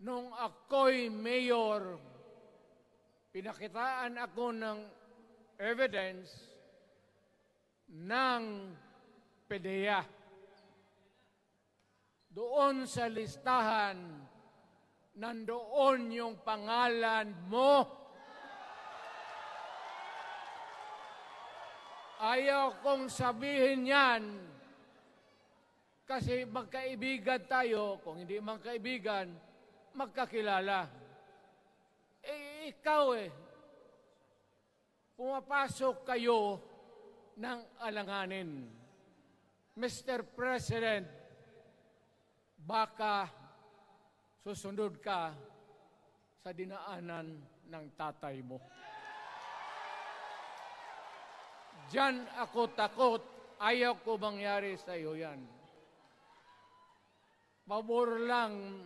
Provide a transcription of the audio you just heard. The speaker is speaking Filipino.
Nung ako'y mayor, pinakitaan ako ng evidence ng PDEA. Doon sa listahan, nandoon yung pangalan mo. Ayaw kong sabihin yan kasi magkaibigan tayo, kung hindi man kaibigan, magkakilala. Eh, ikaw eh, pumapasok kayo ng alanganin. Mr. President, baka susunod ka sa dinaanan ng tatay mo. Diyan ako takot. Ayaw ko mangyari sa iyo yan. Pabor lang